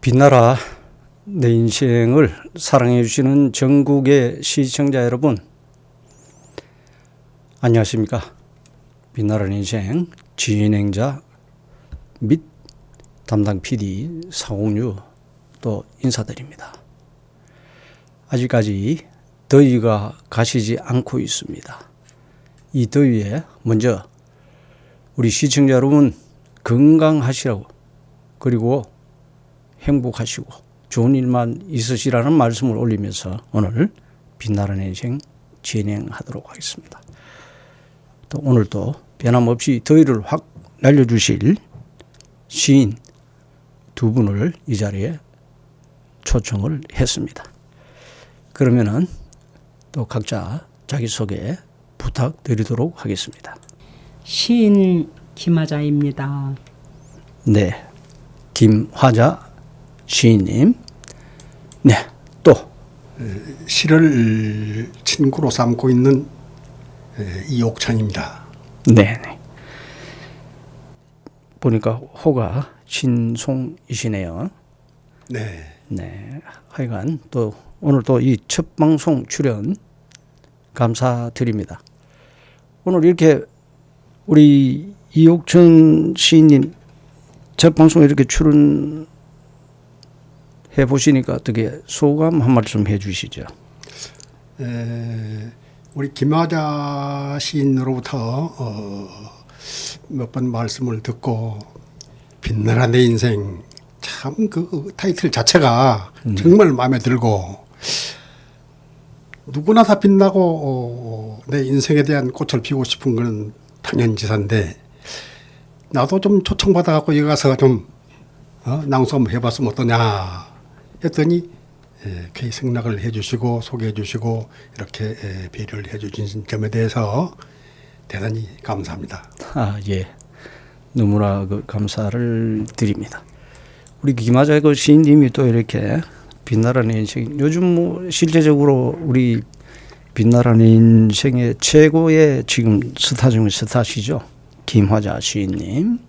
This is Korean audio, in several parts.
빛나라 내 인생을 사랑해 주시는 전국의 시청자 여러분. 안녕하십니까? 빛나라 내 인생 진행자 및 담당 PD 사공유 또 인사드립니다 아직까지 더위가 가시지 않고 있습니다 이 더위에 먼저 우리 시청자 여러분 건강하시라고 그리고 행복하시고 좋은 일만 있으시라는 말씀을 올리면서 오늘 빛나는 인생 진행하도록 하겠습니다. 또 오늘도 변함없이 더위를 확 날려주실 시인 두 분을 이 자리에 초청을 했습니다. 그러면은 또 각자 자기소개 부탁드리도록 하겠습니다. 시인 김하자입니다. 네. 김화자 시인님. 네. 또 시를 친구로 삼고 있는 에, 이옥찬입니다. 네네. 보니까 호가 신송이시네요. 네. 네. 하여간 또 오늘 또 이 첫 방송 출연 감사드립니다. 오늘 이렇게 우리 이옥천 시인님 첫 방송에 이렇게 출연해 보시니까 어떻게 소감 한 말씀 해 주시죠. 에, 우리 김하자 시인으로부터 어, 몇 번 말씀을 듣고 빛나라 내 인생 참 그 타이틀 자체가 정말 마음에 들고 누구나 다 빛나고 어, 내 인생에 대한 꽃을 피우고 싶은 건 당연지사인데 나도 좀 초청받아 갖고 여기 가서 좀 어, 낭송 한번 해봤으면 어떠냐 했더니 예, 쾌히 승낙을 해주시고 소개해주시고 이렇게 예, 배려를 해주신 점에 대해서 대단히 감사합니다. 아, 예. 너무나 그 감사를 드립니다. 우리 김하자 그 시인님이 또 이렇게 빛나라는 인생 요즘 뭐 실제적으로 우리 빛나라는 인생의 최고의 지금 스타 중의 스타시죠. 김화자 시인님.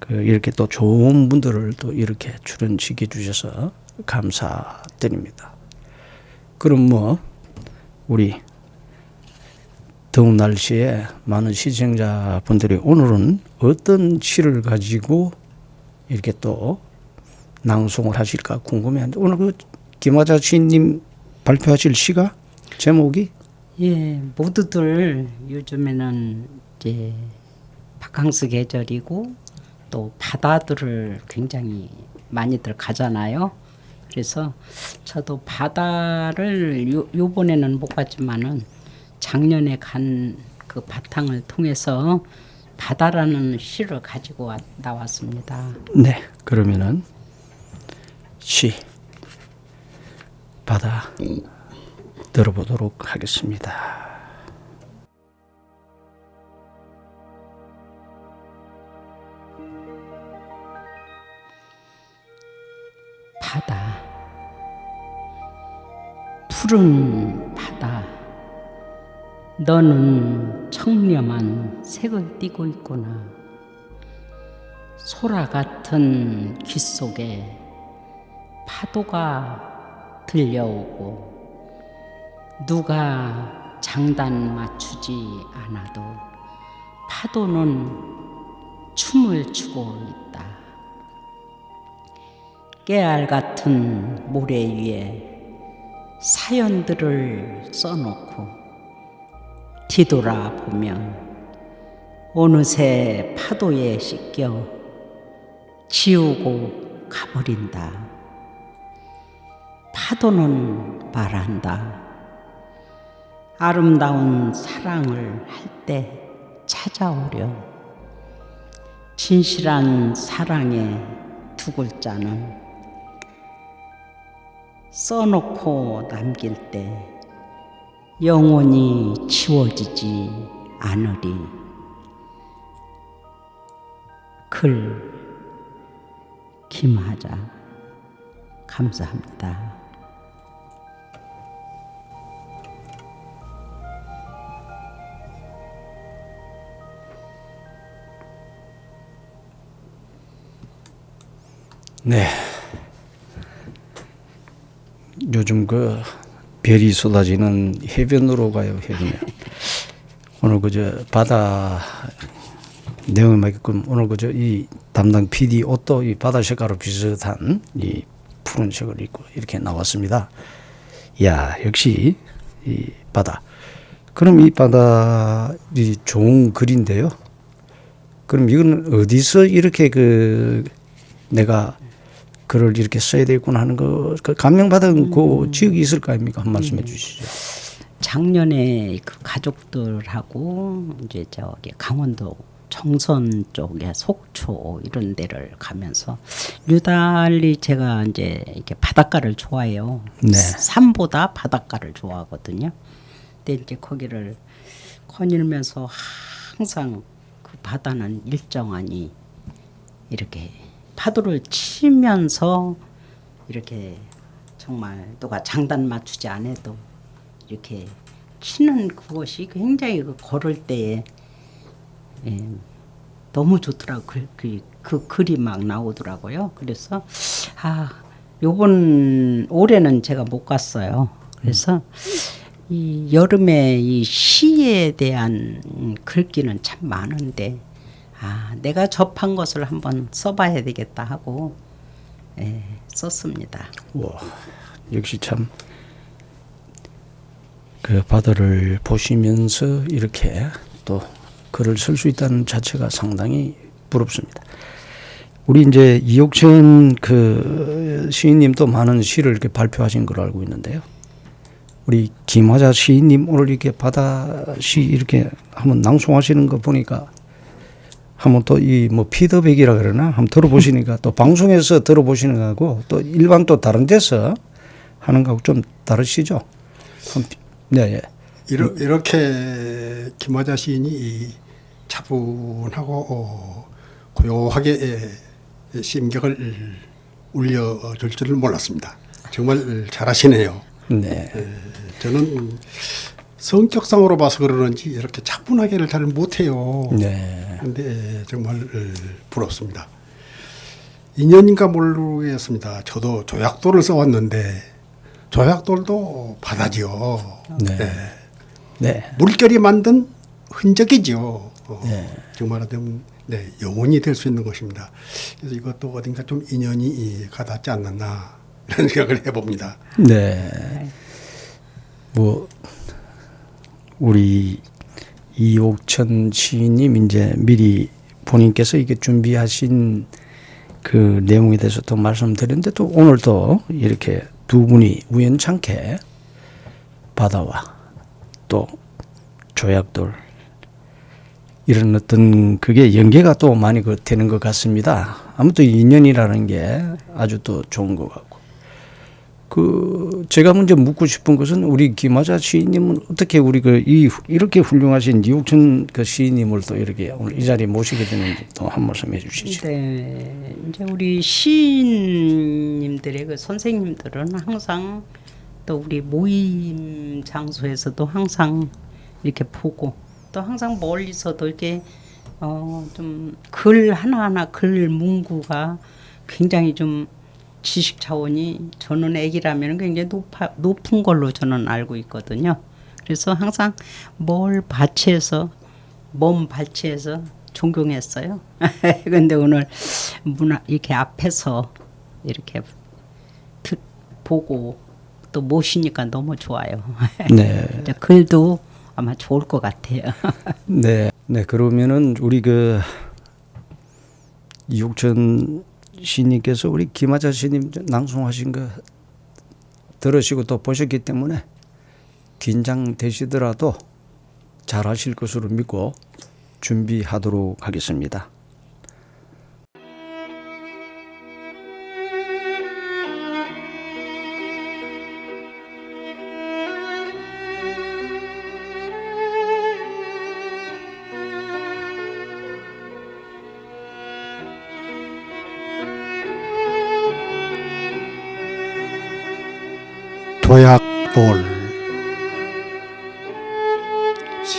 그 이렇게 또 좋은 분들을 또 이렇게 출연시켜 주셔서 감사드립니다. 그럼 뭐 우리 더운 날씨에 많은 시청자분들이 오늘은 어떤 시를 가지고 이렇게 또 낭송을 하실까 궁금해한데 오늘 그 김화자 시인님 발표하실 시가 제목이 예, 모두들 요즘에는 이제 바캉스 계절이고 또 바다들을 굉장히 많이들 가잖아요. 그래서 저도 바다를 요, 요번에는 못 갔지만은 작년에 간 그 바탕을 통해서 바다라는 시를 가지고 와, 나왔습니다. 네 그러면은 시 바다 들어보도록 하겠습니다. 바다 푸른 바다 너는 청렴한 색을 띠고 있구나. 소라 같은 귀 속에 파도가 들려오고 누가 장단 맞추지 않아도 파도는 춤을 추고 있다. 깨알 같은 모래 위에 사연들을 써놓고 뒤돌아보면 어느새 파도에 씻겨 지우고 가버린다. 파도는 말한다. 아름다운 사랑을 할 때 찾아오렴. 진실한 사랑의 두 글자는 써놓고 남길 때 영원히 지워지지 않으리. 글 김하자 감사합니다. 네. 요즘 그 별이 쏟아지는 해변으로 가요 해변에. 오늘 그저 바다 내용에 맞게끔 오늘 그저 이 담당 PD 옷도 이 바다 색깔로 비슷한 이 푸른색을 입고 이렇게 나왔습니다. 야 역시 이 바다. 그럼 이 바다 이 좋은 글인데요. 그럼 이건 어디서 이렇게 그 내가 글을 이렇게 써야 되겠구나 하는 거, 그 감명받은 그 지역이 있을 거 아닙니까? 한 말씀 해 주시죠. 작년에 그 가족들하고 이제 저기 강원도 정선 쪽에 속초 이런 데를 가면서 유달리 제가 이제 이렇게 바닷가를 좋아해요. 네. 산보다 바닷가를 좋아하거든요. 근데 이제 거기를 거닐면서 항상 그 바다는 일정하니 이렇게 파도를 치면서 이렇게 정말 누가 장단 맞추지 않아도 이렇게 치는 그것이 굉장히 그 걸을 때에 예, 너무 좋더라고 그, 그, 그 글이 막 나오더라고요. 그래서 아 요번 올해는 제가 못 갔어요. 그래서 이 여름에 이 시에 대한 글귀는 참 많은데 아 내가 접한 것을 한번 써봐야 되겠다 하고 예, 썼습니다. 와, 역시 참 그 바다를 보시면서 이렇게 또 글을 쓸 수 있다는 자체가 상당히 부럽습니다. 우리 이제 이옥천 그 시인님도 많은 시를 이렇게 발표하신 걸 알고 있는데요. 우리 김화자 시인님 오늘 이렇게 바다 시 이렇게 한번 낭송하시는 거 보니까 한번 또 이 뭐 피드백이라 그러나 한번 들어보시니까 또 방송에서 들어보시는 거하고 또 일반 또 다른 데서 하는 거하고 좀 다르시죠? 네, 예. 이러, 이렇게 김화자 시인이 이 차분하고 어, 고요하게 예, 심격을 울려줄 줄을 몰랐습니다. 정말 잘하시네요. 네. 저는 성격상으로 봐서 그러는지 이렇게 차분하게를 잘 못해요. 네. 근데 정말 어, 부럽습니다. 인연인가 모르겠습니다. 저도 조약돌을 써왔는데 조약돌도 바다지요. 네. 네. 물결이 만든 흔적이죠. 어, 정말 하면 네, 영혼이 될 수 있는 것입니다. 그래서 이것도 어딘가 좀 인연이 이, 가닿지 않았나 이런 생각을 해봅니다. 네. 뭐 우리 이옥천 시인님 이제 미리 본인께서 이게 준비하신 그 내용에 대해서 또 말씀드렸는데 또 오늘 또 이렇게 두 분이 우연찮게 바다와 또 조약돌 이런 어떤 그게 연계가 또 많이 그 되는 것 같습니다. 아무튼 인연이라는 게 아주 또 좋은 것 같고. 그 제가 먼저 묻고 싶은 것은 우리 김하자 시인님은 어떻게 우리 그 이 이렇게 훌륭하신 이옥천 그 시인님을 또 이렇게 오늘 이 자리에 모시게 되는지 또 한 말씀 해주시죠. 네, 이제 우리 시인님들의 그 선생님들은 항상 또 우리 모임 장소에서도 항상 이렇게 보고 또 항상 멀리서도 이렇게 어 좀 글 하나하나 글 문구가 굉장히 좀 지식 차원이 저는 애기라면 굉장히 높아, 높은 걸로 저는 알고 있거든요. 그래서 항상 뭘 바치해서 몸 발치해서 존경했어요. 근데 오늘 문화 이렇게 앞에서 이렇게 듣, 보고 또 모시니까 너무 좋아요. 네, 글도 아마 좋을 것 같아요. 네, 네. 그러면은 우리 그 이옥천 시인님께서 우리 김하자 시님 낭송하신 거 들으시고 또 보셨기 때문에 긴장되시더라도 잘하실 것으로 믿고 준비하도록 하겠습니다.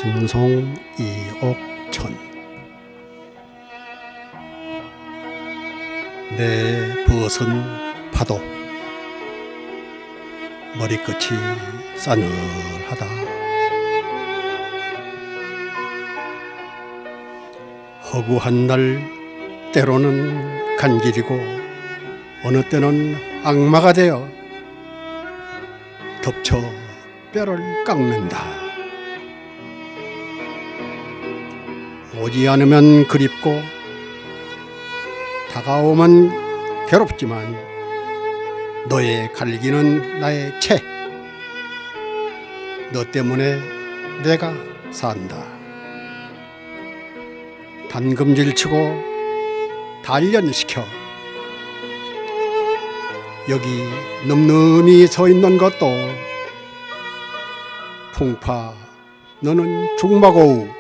신송 이옥천. 내 벗은 파도. 머리끝이 싸늘하다. 허구한 날 때로는 간길이고 어느 때는 악마가 되어 덮쳐 뼈를 깎는다. 오지 않으면 그립고 다가오면 괴롭지만 너의 갈기는 나의 채. 너 때문에 내가 산다. 단금질 치고 단련시켜 여기 늠름히 서 있는 것도 풍파 너는 중마고우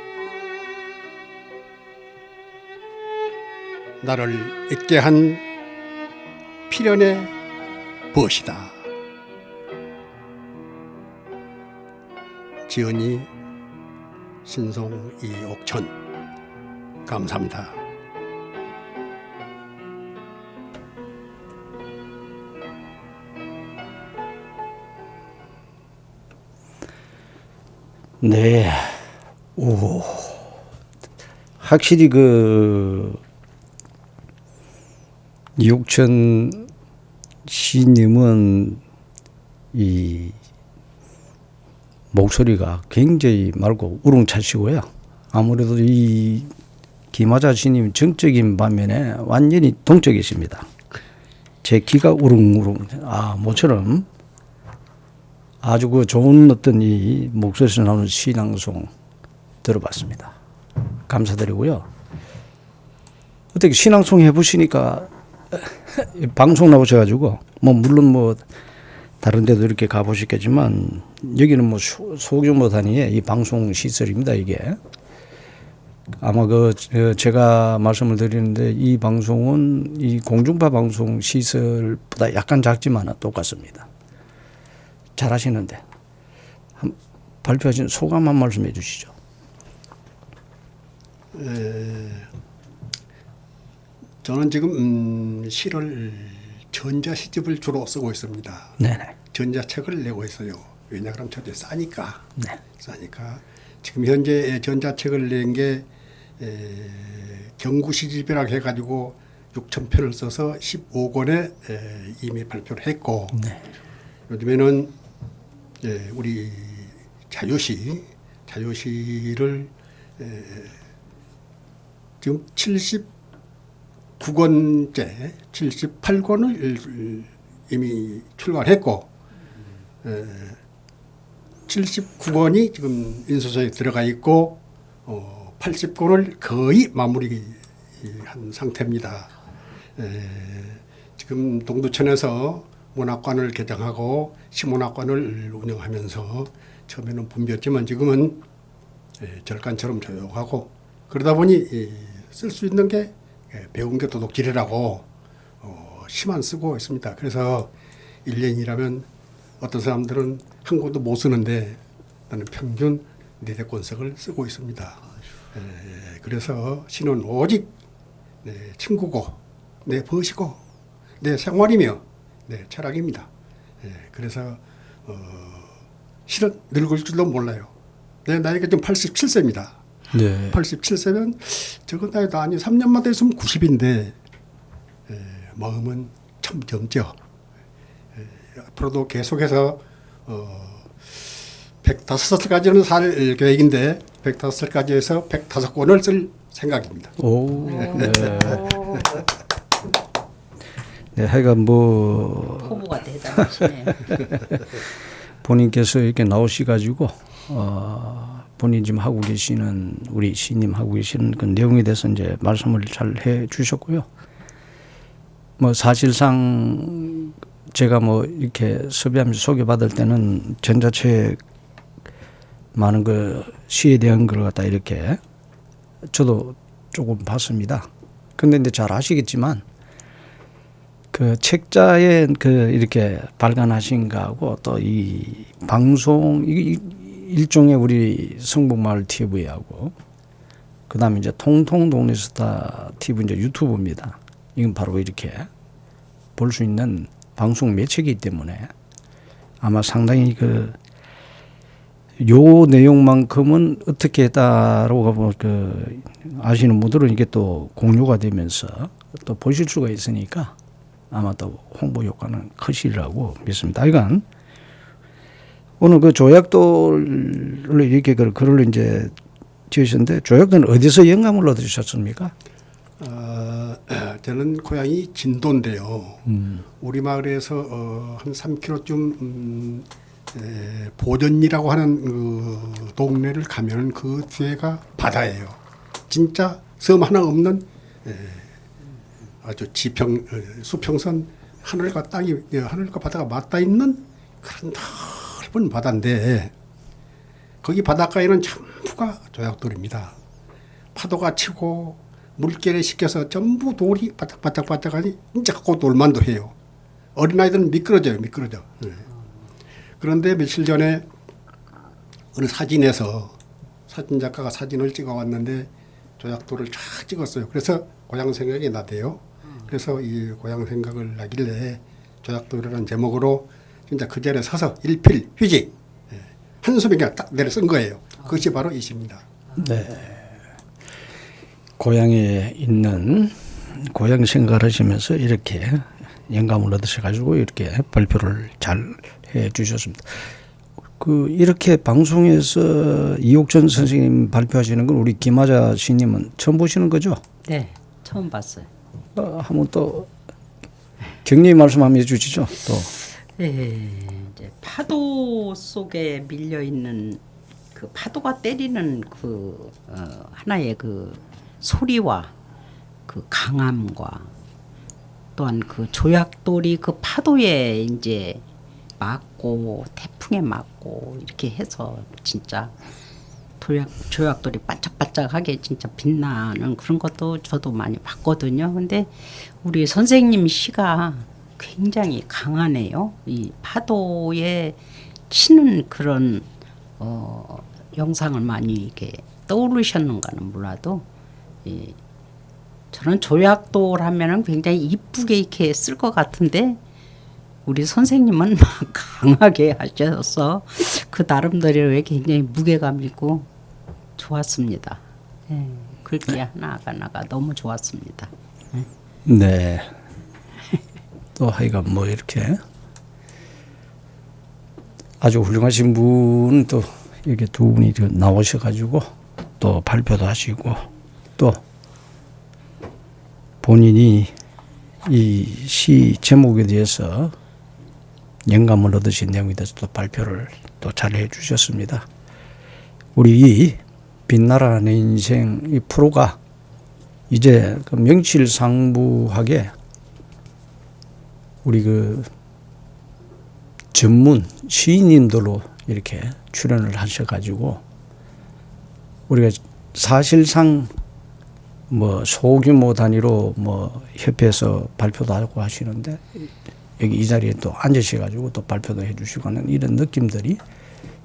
나를 잊게 한 필연의 벗이다 지은이 신송 이옥천 감사합니다. 네. 오. 확실히 그 이옥천 시님은 이 목소리가 굉장히 맑고 우렁차시고요. 아무래도 이 김하자 시님 정적인 반면에 완전히 동적이십니다. 제 귀가 우릉우릉 아 모처럼 아주 그 좋은 어떤 이 목소리에서 나오는 신앙송 들어봤습니다. 감사드리고요. 어떻게 신앙송 해보시니까 방송 나오셔가지고 뭐 물론 뭐 다른 데도 이렇게 가보셨겠지만 여기는 뭐 소- 소규모 단위의 이 방송 시설입니다 이게 아마 그 저- 제가 말씀을 드리는데 이 방송은 이 공중파 방송 시설보다 약간 작지만 똑같습니다. 잘 하시는데 한- 발표하신 소감 한 말씀 해 주시죠. 저는 지금 음, 시를 전자 시집을 주로 쓰고 있습니다. 네네. 전자책을 내고 있어요. 왜냐 그러면 저게 싸니까. 네. 싸니까. 지금 현재 전자책을 낸 게 경구 시집이라고 해가지고 6천 편을 써서 15권에 이미 발표를 했고 네. 요즘에는 예, 우리 자유시 자유시를 에, 지금 79권째 78권을 이미 출간했고 에, 79권이 지금 인수서에 들어가 있고 어, 80권을 거의 마무리한 상태입니다. 에, 지금 동두천에서 문학관을 개장하고 시문학관을 운영하면서 처음에는 붐볐지만 지금은 예, 절간처럼 조용하고 그러다 보니 쓸 수 있는 게 예, 배운 게 도둑질이라고 어, 시만 쓰고 있습니다. 그래서 1년이라면 어떤 사람들은 한 권도 못 쓰는데 나는 평균 네대 권석을 쓰고 있습니다. 예, 그래서 시는 오직 내 친구고 내 벗이고 내 생활이며 내 철학입니다. 예, 그래서 어, 실은 늙을 줄도 몰라요. 내 나이가 지금 87세입니다. 네. 87세면 적은 나이도 아니 3년만 더 있으면 90인데 에, 마음은 참 젊죠. 에, 앞으로도 계속해서 어, 105살까지는 살 계획인데 105살까지 해서 105권을 쓸 생각입니다. 오. 네. 네, 하여간 뭐 포부가 대단하시네요. 본인께서 이렇게 나오시가지고 어, 본인 지금 하고 계시는 우리 시님 하고 계시는 그 내용에 대해서 이제 말씀을 잘 해 주셨고요. 뭐 사실상 제가 뭐 이렇게 섭외하면서 소개받을 때는 전자책 많은 그 시에 대한 걸 갖다 이렇게 저도 조금 봤습니다. 근데 이제 잘 아시겠지만 그 책자에 그 이렇게 발간하신 거하고 또 이 방송 이 일종의 우리 성북마을 TV하고 그다음에 이제 통통 동네 스타 TV 이제 유튜브입니다. 이건 바로 이렇게 볼 수 있는 방송 매체이기 때문에 아마 상당히 그 요 내용만큼은 어떻게 했다라고 뭐그 아시는 분들은 이게 또 공유가 되면서 또 보실 수가 있으니까 아마 또 홍보 효과는 크시리라고 믿습니다. 이건 오늘 그 조약돌을 이렇게 그 글을 이제 지으셨는데 조약돌은 어디서 영감을 얻으셨습니까? 어, 저는 고향이 진도인데요. 음. 우리 마을에서 어, 한 3km쯤 음, 에, 보전이라고 하는 그 동네를 가면 그 뒤에가 바다예요. 진짜 섬 하나 없는 에, 아주 지평 어, 수평선 하늘과 땅이 예, 하늘과 바다가 맞닿아 있는 그런 넓은 바다인데 거기 바닷가에는 전부가 조약돌입니다. 파도가 치고 물결에 식혀서 전부 돌이 바짝바짝바짝하니 진짜 갖고 돌만도 해요. 어린아이들은 미끄러져요, 미끄러져. 예. 그런데 며칠 전에 어느 사진에서 사진 작가가 사진을 찍어 왔는데 조약돌을 쫙 찍었어요. 그래서 고향 생각이 나대요. 그래서 이 고향 생각을 나길래 조약돌이라는 제목으로 진짜 그 자리에 서서 일필 휴지 예. 한숨에 그냥 딱 내려 쓴 거예요. 그것이 바로 이 시입니다. 고향에 있는 고향 생각을 하시면서 이렇게 영감을 얻으셔가지고 이렇게 발표를 잘 해주셨습니다. 그 이렇게 방송에서 이옥전 선생님 발표하시는 건 우리 김하자 시님은 처음 보시는 거죠? 네, 처음 봤어요. 어, 한번 또 격려의 말씀 한번 해주시죠. 또 예, 이제 파도 속에 밀려 있는 그 파도가 때리는 그 어, 하나의 그 소리와 그 강함과 또한 그 조약돌이 그 파도에 이제 맞고 태풍에 맞고 이렇게 해서 진짜 조약 조약돌이 반짝반짝하게 진짜 빛나는 그런 것도 저도 많이 봤거든요. 근데 우리 선생님 시가 굉장히 강하네요. 이 파도에 치는 그런 어, 영상을 많이 이렇게 떠오르셨는가는 몰라도 이 저는 조약돌 하면은 굉장히 이쁘게 이렇게 쓸 것 같은데 우리 선생님은 막 강하게 하셔서 그 나름대로의 굉장히 무게감 있고 좋았습니다. 예, 글귀 하나가 나가 너무 좋았습니다. 네. 또 하여간 뭐 이렇게 아주 훌륭하신 분 또 이렇게 두 분이 나오셔가지고 또 발표도 하시고 또 본인이 이 시 제목에 대해서 영감을 얻으신 내용에 대해서 또 발표를 또 잘 해주셨습니다. 우리 이 빛나라 내 인생 이 프로가 이제 그 명실상부하게 우리 그 전문 시인님들로 이렇게 출연을 하셔가지고 우리가 사실상 뭐 소규모 단위로 뭐 협회에서 발표도 하고 하시는데 여기 이 자리에 또 앉으셔가지고 또 발표도 해주시고 하는 이런 느낌들이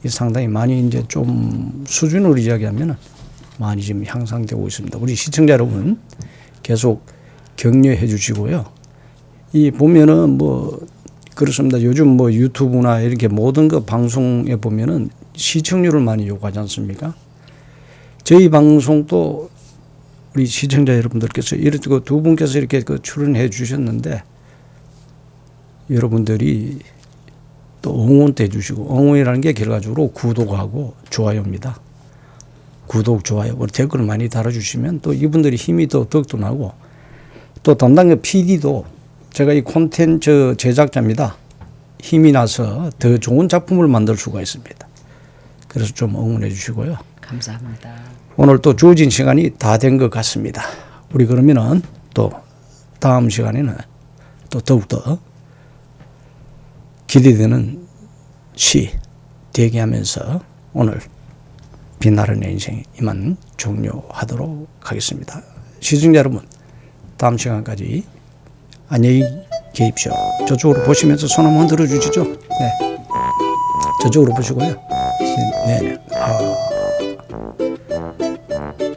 이 상당히 많이 이제 좀 수준으로 이야기하면은 많이 지금 향상되고 있습니다. 우리 시청자 여러분 계속 격려해 주시고요. 이 보면은 뭐 그렇습니다. 요즘 뭐 유튜브나 이렇게 모든 그 방송에 보면은 시청률을 많이 요구하지 않습니까? 저희 방송도 우리 시청자 여러분들께서 이렇게 그두 분께서 이렇게 그 출연해 주셨는데 여러분들이 또 응원도 해주시고 응원이라는 게 결과적으로 구독하고 좋아요입니다. 구독, 좋아요, 댓글을 많이 달아주시면 또 이분들이 힘이 더 더욱더 나고 또 담당 그 PD도 제가 이 콘텐츠 제작자입니다. 힘이 나서 더 좋은 작품을 만들 수가 있습니다. 그래서 좀 응원해 주시고요. 감사합니다. 오늘 또 주어진 시간이 다 된 것 같습니다. 우리 그러면은 또 다음 시간에는 또 더욱더 기대되는 시 대기하면서 오늘 빛나는 내 인생 이만 종료하도록 하겠습니다. 시청자 여러분, 다음 시간까지 안녕히 개입쇼. 저쪽으로 보시면서 손 한번 들어 주시죠. 네. 저쪽으로 보시고요. 네, 네. 아.